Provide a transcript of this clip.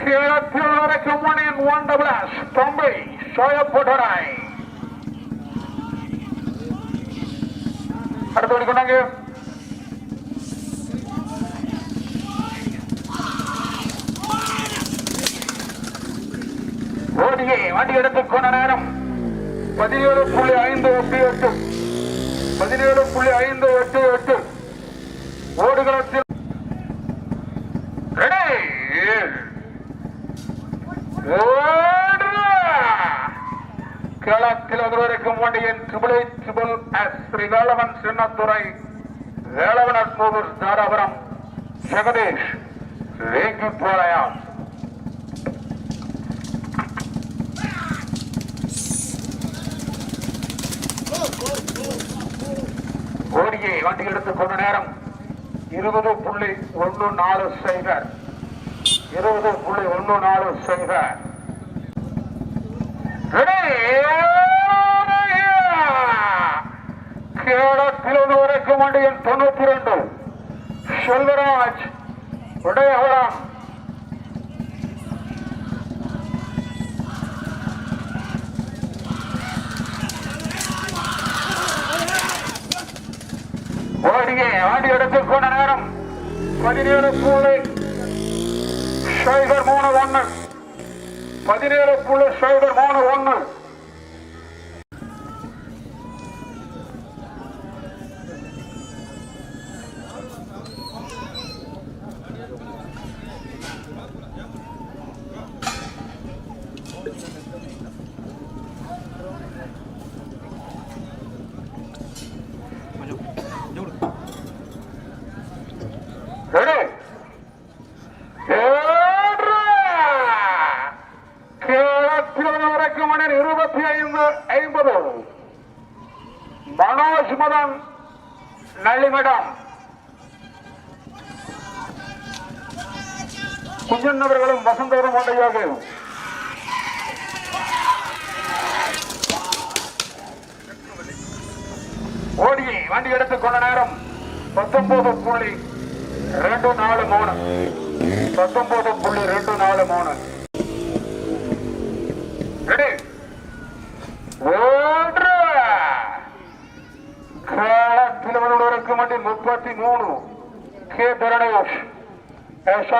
கிழக்கில் வரைக்கும் மணியின் ஒன் டபுள் எஸ் ஓடியே வண்டி எடுத்துக் நேரம் பதினேழு புள்ளி ஐந்து எட்டு எட்டு பதினேழு புள்ளி ஐந்து எட்டு கிழக்கில் வரைக்கும் வண்டியின் triple eight triple S Sri Velavan Chinnathurai Velavan அஸ்மூர் Dharapuram Jagadish வேங்கி போலயம் கோடியை வண்டி எடுத்துக் கொண்ட நேரம் இருபது புள்ளி ஒன்று நாலு சைபர். இருபது புள்ளி ஒன்று நாலு செய்த கேரளத்தில் வரைக்கும் தொண்ணூத்தி ரெண்டு. செல்வராஜ் உடையவரம். ஓடியே ஆடி எடுத்துக்கொண்ட நேரம் பதினேழு புள்ளி சைபர் மூணு ஒன்று பதினேழு புள்ளி சைபர் மூணு ஒன்று ரெடி கேரளத்தில் வரைக்கும் மணி இருபத்தி ஐம்பது. மனோஜ் மதன் நள்ளிமடம் குஞ்சன் அவர்களும் வசந்தவரும் ஒன்றையாக. ஓடியை வண்டி எடுத்துக் கொண்ட நேரம் பத்தொன்பது புள்ளி ரெண்டு நாலு மூணு. பத்தொன்பது புள்ளி ரெண்டு நாலு மூணு. வரும் வண்டி முப்பத்தி மூணு கே தரணேஷ் எஸ்